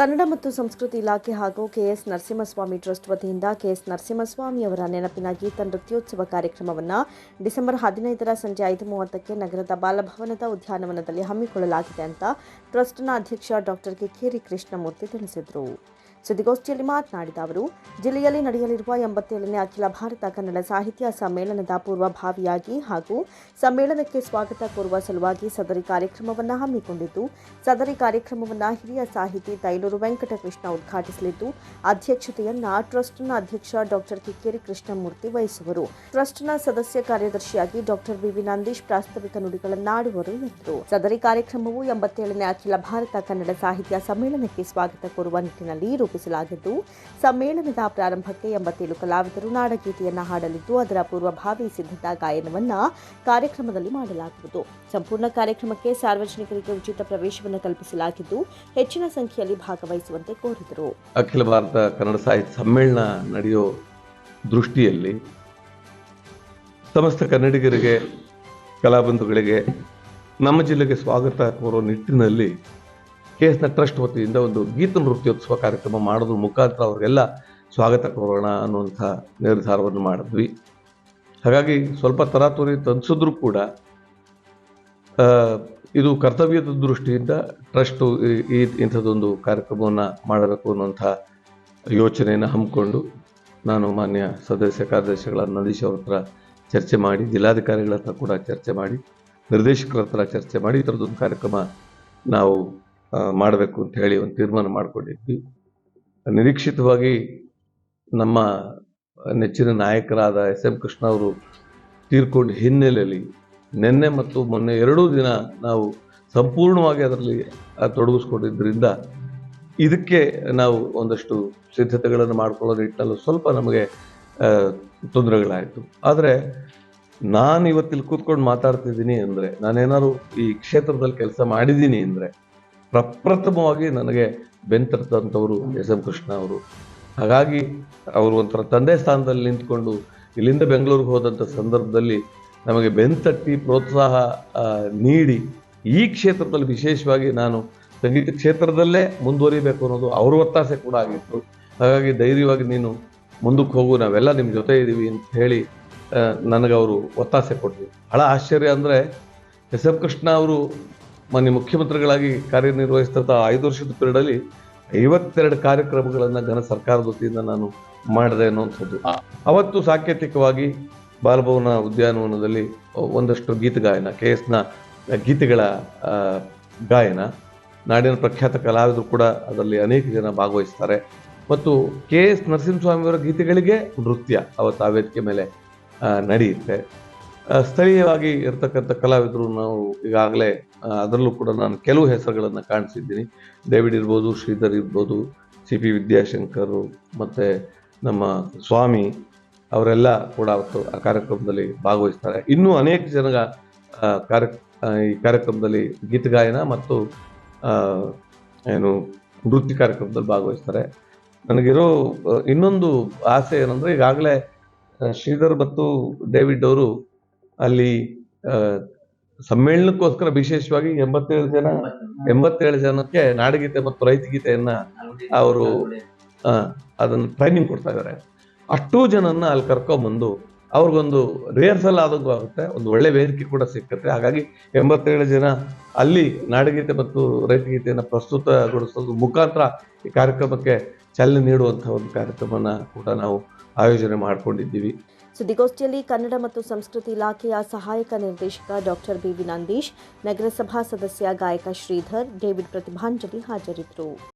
ಕನ್ನಡ ಮತ್ತು ಸಂಸ್ಕೃತಿ ಇಲಾಖೆ ಹಾಗೂ ಕೆಎಸ್ ನರಸಿಂಹಸ್ವಾಮಿ ಟ್ರಸ್ಟ್ ವತಿಯಿಂದ ಕೆಎಸ್ ನರಸಿಂಹಸ್ವಾಮಿ ಅವರ ನೆನಪಿನ ಗೀತ ನೃತ್ಯೋತ್ಸವ ಕಾರ್ಯಕ್ರಮವನ್ನು ಡಿಸೆಂಬರ್ ಹದಿನೈದರ ಸಂಜೆ ಐದು ಮೂವತ್ತಕ್ಕೆ ನಗರದ ಬಾಲಭವನದ ಉದ್ಯಾನವನದಲ್ಲಿ ಹಮ್ಮಿಕೊಳ್ಳಲಾಗಿದೆ ಅಂತ ಟ್ರಸ್ಟ್ನ ಅಧ್ಯಕ್ಷ ಡಾಕ್ಟರ್ ಕಿಕ್ಕೇರಿ ಕೃಷ್ಣಮೂರ್ತಿ ತಿಳಿಸಿದರು. ಸುದ್ದಿಗೋಷ್ಠಿಯಲ್ಲಿ ಮಾತನಾಡಿದ ಅವರು, ಜಿಲ್ಲೆಯಲ್ಲಿ ನಡೆಯಲಿರುವ ಎಂಬತ್ತೇಳನೇ ಅಖಿಲ ಭಾರತ ಕನ್ನಡ ಸಾಹಿತ್ಯ ಸಮ್ಮೇಳನದ ಪೂರ್ವಭಾವಿಯಾಗಿ ಹಾಗೂ ಸಮ್ಮೇಳನಕ್ಕೆ ಸ್ವಾಗತ ಕೋರುವ ಸಲುವಾಗಿ ಸದರಿ ಕಾರ್ಯಕ್ರಮವನ್ನು ಹಮ್ಮಿಕೊಂಡಿದ್ದು, ಸದರಿ ಕಾರ್ಯಕ್ರಮವನ್ನು ಹಿರಿಯ ಸಾಹಿತಿ ತೈಲೂರು ವೆಂಕಟಕೃಷ್ಣ ಉದ್ಘಾಟಿಸಲಿದ್ದು, ಅಧ್ಯಕ್ಷತೆಯನ್ನ ಟ್ರಸ್ಟ್ನ ಅಧ್ಯಕ್ಷ ಡಾಕ್ಟರ್ ಕಿಕ್ಕೇರಿ ಕೃಷ್ಣಮೂರ್ತಿ ವಹಿಸುವರು. ಟ್ರಸ್ಟ್ನ ಸದಸ್ಯ ಕಾರ್ಯದರ್ಶಿಯಾಗಿ ಡಾಕ್ಟರ್ ವಿವಿ ನಂದೀಶ್ ಪ್ರಾಸ್ತಾವಿಕ ನುಡಿಗಳನ್ನಾಡುವರು ಎಂದರು. ಸದರಿ ಕಾರ್ಯಕ್ರಮವು ಎಂಬತ್ತೇಳನೇ ಅಖಿಲ ಭಾರತ ಕನ್ನಡ ಸಾಹಿತ್ಯ ಸಮ್ಮೇಳನಕ್ಕೆ ಸ್ವಾಗತ ಕೋರುವ ನಿಟ್ಟಿನಲ್ಲಿ ರೂಪಿಸಲಾಗಿದ್ದು, ಸಮ್ಮೇಳನದ ಪ್ರಾರಂಭಕ್ಕೆ ಎಂಬತ್ತೇಳು ಕಲಾವಿದರು ನಾಡಗೀತೆಯನ್ನು ಹಾಡಲಿದ್ದು, ಅದರ ಪೂರ್ವಭಾವಿ ಸಿದ್ಧತಾ ಗಾಯನವನ್ನ ಕಾರ್ಯಕ್ರಮದಲ್ಲಿ ಮಾಡಲಾಗುವುದು. ಸಂಪೂರ್ಣ ಕಾರ್ಯಕ್ರಮಕ್ಕೆ ಸಾರ್ವಜನಿಕರಿಗೆ ಉಚಿತ ಪ್ರವೇಶವನ್ನು ಕಲ್ಪಿಸಲಾಗಿದ್ದು, ಹೆಚ್ಚಿನ ಸಂಖ್ಯೆಯಲ್ಲಿ ಭಾಗವಹಿಸುವಂತೆ ಕೋರಿದರು. ಅಖಿಲ ಭಾರತ ಕನ್ನಡ ಸಾಹಿತ್ಯ ಸಮ್ಮೇಳನ ನಡೆಯೋ ದೃಷ್ಟಿಯಲ್ಲಿ ಸಮಸ್ತ ಕನ್ನಡಿಗರಿಗೆ, ಕಲಾಬಂಧುಗಳಿಗೆ, ನಮ್ಮ ಜಿಲ್ಲೆಗೆ ಸ್ವಾಗತ ಕೋರೋ ನಿಟ್ಟಿನಲ್ಲಿ ಕೆ ಎಸ್ನ ಟ್ರಸ್ಟ್ ವತಿಯಿಂದ ಒಂದು ಗೀತ ನೃತ್ಯೋತ್ಸವ ಕಾರ್ಯಕ್ರಮ ಮಾಡೋದ್ರ ಮುಖಾಂತರ ಅವರಿಗೆಲ್ಲ ಸ್ವಾಗತ ಕೋರೋಣ ಅನ್ನುವಂಥ ನಿರ್ಧಾರವನ್ನು ಮಾಡಿದ್ವಿ. ಹಾಗಾಗಿ ಸ್ವಲ್ಪ ತರಾತುರಿ ತನಿಸಿದ್ರು ಕೂಡ ಇದು ಕರ್ತವ್ಯದ ದೃಷ್ಟಿಯಿಂದ ಟ್ರಸ್ಟು ಈ ಇಂಥದ್ದೊಂದು ಕಾರ್ಯಕ್ರಮವನ್ನು ಮಾಡಬೇಕು ಅನ್ನುವಂಥ ಯೋಚನೆಯನ್ನು ಹಮ್ಮಿಕೊಂಡು ನಾನು ಮಾನ್ಯ ಸದಸ್ಯ ಕಾರ್ಯದರ್ಶಿಗಳ ನಂದೀಶ್ ಅವ್ರ ಹತ್ರ ಚರ್ಚೆ ಮಾಡಿ, ಜಿಲ್ಲಾಧಿಕಾರಿಗಳ ಹತ್ರ ಕೂಡ ಚರ್ಚೆ ಮಾಡಿ, ನಿರ್ದೇಶಕರ ಹತ್ರ ಚರ್ಚೆ ಮಾಡಿ ಈ ಥರದ್ದೊಂದು ಕಾರ್ಯಕ್ರಮ ನಾವು ಮಾಡಬೇಕು ಅಂತ ಹೇಳಿ ಒಂದು ತೀರ್ಮಾನ ಮಾಡಿಕೊಂಡಿದ್ವಿ. ನಿರೀಕ್ಷಿತವಾಗಿ ನಮ್ಮ ನೆಚ್ಚಿನ ನಾಯಕರಾದ ಎಸ್ ಎಂ ಕೃಷ್ಣ ಅವರು ತೀರ್ಕೊಂಡ ಹಿನ್ನೆಲೆಯಲ್ಲಿ ನಿನ್ನೆ ಮತ್ತು ಮೊನ್ನೆ ಎರಡೂ ದಿನ ನಾವು ಸಂಪೂರ್ಣವಾಗಿ ಅದರಲ್ಲಿ ತೊಡಗಿಸ್ಕೊಂಡಿದ್ದರಿಂದ ಇದಕ್ಕೆ ನಾವು ಒಂದಷ್ಟು ಸಿದ್ಧತೆಗಳನ್ನು ಮಾಡ್ಕೊಳ್ಳೋ ನಿಟ್ಟಿನಲ್ಲಿ ಸ್ವಲ್ಪ ನಮಗೆ ತೊಂದರೆಗಳಾಯಿತು. ಆದರೆ ನಾನು ಇವತ್ತಿಲ್ಲಿ ಕೂತ್ಕೊಂಡು ಮಾತಾಡ್ತಿದ್ದೀನಿ ಅಂದರೆ ನಾನೇನಾದ್ರು ಈ ಕ್ಷೇತ್ರದಲ್ಲಿ ಕೆಲಸ ಮಾಡಿದ್ದೀನಿ ಅಂದರೆ ಪ್ರಪ್ರಥಮವಾಗಿ ನನಗೆ ಬೆಂತರ್ತಂಥವರು ಎಸ್ ಎಂ ಕೃಷ್ಣ ಅವರು. ಹಾಗಾಗಿ ಅವರು ಒಂಥರ ತಂದೆ ಸ್ಥಾನದಲ್ಲಿ ನಿಂತ್ಕೊಂಡು ಇಲ್ಲಿಂದ ಬೆಂಗಳೂರಿಗೆ ಹೋದಂಥ ಸಂದರ್ಭದಲ್ಲಿ ನಮಗೆ ಬೆಂತಟ್ಟಿ ಪ್ರೋತ್ಸಾಹ ನೀಡಿ ಈ ಕ್ಷೇತ್ರದಲ್ಲಿ ವಿಶೇಷವಾಗಿ ನಾನು ಸಂಗೀತ ಕ್ಷೇತ್ರದಲ್ಲೇ ಮುಂದುವರಿಬೇಕು ಅನ್ನೋದು ಅವ್ರ ಒತ್ತಾಸೆ ಕೂಡ ಆಗಿತ್ತು. ಹಾಗಾಗಿ ಧೈರ್ಯವಾಗಿ ನೀನು ಮುಂದಕ್ಕೆ ಹೋಗು, ನಾವೆಲ್ಲ ನಿಮ್ಮ ಜೊತೆ ಇದ್ದೀವಿ ಅಂತ ಹೇಳಿ ನನಗೆ ಅವರು ಒತ್ತಾಸೆ ಕೊಟ್ಟರು. ಬಹಳ ಆಶ್ಚರ್ಯ ಅಂದರೆ ಎಸ್ ಎಂ ಕೃಷ್ಣ ಅವರು ಮಾನ್ಯ ಮುಖ್ಯಮಂತ್ರಿಗಳಾಗಿ ಕಾರ್ಯನಿರ್ವಹಿಸಿದಂಥ ಐದು ವರ್ಷದ ಪೀರಿಯಡಲ್ಲಿ ಐವತ್ತೆರಡು ಕಾರ್ಯಕ್ರಮಗಳನ್ನು ಘನ ಸರ್ಕಾರದ ವತಿಯಿಂದ ನಾನು ಮಾಡಿದೆ ಅನ್ನುವಂಥದ್ದು. ಅವತ್ತು ಸಾಂಕೇತಿಕವಾಗಿ ಬಾಲಭವನ ಉದ್ಯಾನವನದಲ್ಲಿ ಒಂದಷ್ಟು ಗೀತಗಾಯನ ಕೆ ಎಸ್ನ ಗೀತೆಗಳ ಗಾಯನ ನಾಡಿನ ಪ್ರಖ್ಯಾತ ಕಲಾವಿದರು ಕೂಡ ಅದರಲ್ಲಿ ಅನೇಕ ಜನ ಭಾಗವಹಿಸ್ತಾರೆ. ಮತ್ತು ಕೆ ಎಸ್ ನರಸಿಂಹಸ್ವಾಮಿಯವರ ಗೀತೆಗಳಿಗೆ ನೃತ್ಯ ಅವತ್ತು ಆ ವೇದಿಕೆ ಮೇಲೆ ನಡೆಯುತ್ತೆ. ಸ್ಥಳೀಯವಾಗಿ ಇರ್ತಕ್ಕಂಥ ಕಲಾವಿದರು ನಾವು ಈಗಾಗಲೇ ಅದರಲ್ಲೂ ಕೂಡ ನಾನು ಕೆಲವು ಹೆಸರುಗಳನ್ನು ಕಾಣಿಸಿದ್ದೀನಿ. ಡೇವಿಡ್ ಇರ್ಬೋದು, ಶ್ರೀಧರ್ ಇರ್ಬೋದು, ಸಿ ಪಿ ವಿದ್ಯಾಶಂಕರು ಮತ್ತು ನಮ್ಮ ಸ್ವಾಮಿ ಅವರೆಲ್ಲ ಕೂಡ ಅವತ್ತು ಆ ಕಾರ್ಯಕ್ರಮದಲ್ಲಿ ಭಾಗವಹಿಸ್ತಾರೆ. ಇನ್ನೂ ಅನೇಕ ಜನ ಕಾರ್ಯ ಈ ಕಾರ್ಯಕ್ರಮದಲ್ಲಿ ಗೀತಗಾಯನ ಮತ್ತು ಏನು ನೃತ್ಯ ಕಾರ್ಯಕ್ರಮದಲ್ಲಿ ಭಾಗವಹಿಸ್ತಾರೆ. ನನಗಿರೋ ಇನ್ನೊಂದು ಆಸೆ ಏನಂದರೆ ಈಗಾಗಲೇ ಶ್ರೀಧರ್ ಮತ್ತು ಡೇವಿಡ್ ಅವರು ಅಲ್ಲಿ ಸಮ್ಮೇಳನಕ್ಕೋಸ್ಕರ ವಿಶೇಷವಾಗಿ ಎಂಬತ್ತೇಳು ಜನ, ಎಂಬತ್ತೇಳು ಜನಕ್ಕೆ ನಾಡಗೀತೆ ಮತ್ತು ರೈತಗೀತೆಯನ್ನ ಅವರು ಅದನ್ನು ಟ್ರೈನಿಂಗ್ ಕೊಡ್ತಾ ಇದ್ದಾರೆ. ಅಷ್ಟೂ ಜನನ್ನ ಅಲ್ಲಿ ಕರ್ಕೊಂಬಂದು ಅವ್ರಿಗೊಂದು ರಿಹರ್ಸಲ್ ಆದಂಗೂ ಆಗುತ್ತೆ. ಒಂದು ಒಳ್ಳೆ ವೇದಿಕೆ ಕೂಡ ಸಿಕ್ಕತ್ತೆ. ಹಾಗಾಗಿ ಎಂಬತ್ತೇಳು ಜನ ಅಲ್ಲಿ ನಾಡಗೀತೆ ಮತ್ತು ರೈತಗೀತೆಯನ್ನು ಪ್ರಸ್ತುತಗೊಳಿಸೋದು ಮುಖಾಂತರ ಈ ಕಾರ್ಯಕ್ರಮಕ್ಕೆ ಚಾಲನೆ ನೀಡುವಂಥ ಒಂದು ಕಾರ್ಯಕ್ರಮನ ಕೂಡ ನಾವು ಆಯೋಜನೆ ಮಾಡ್ಕೊಂಡಿದ್ದೀವಿ. ಸುದ್ದಿಗೋಷ್ಠಿಯಲ್ಲಿ ಕನ್ನಡ ಮತ್ತು ಸಂಸ್ಕೃತಿ ಇಲಾಖೆಯ ಸಹಾಯಕ ನಿರ್ದೇಶಕ ಡಾಕ್ಟರ್ ಬಿವಿ ನಂದೀಶ್, ನಗರಸಭಾ ಸದಸ್ಯ ಗಾಯಕ ಶ್ರೀಧರ್, ಡೇವಿಡ್ ಪ್ರತಿಭಾಂಜಲಿ ಹಾಜರಿದ್ದರು.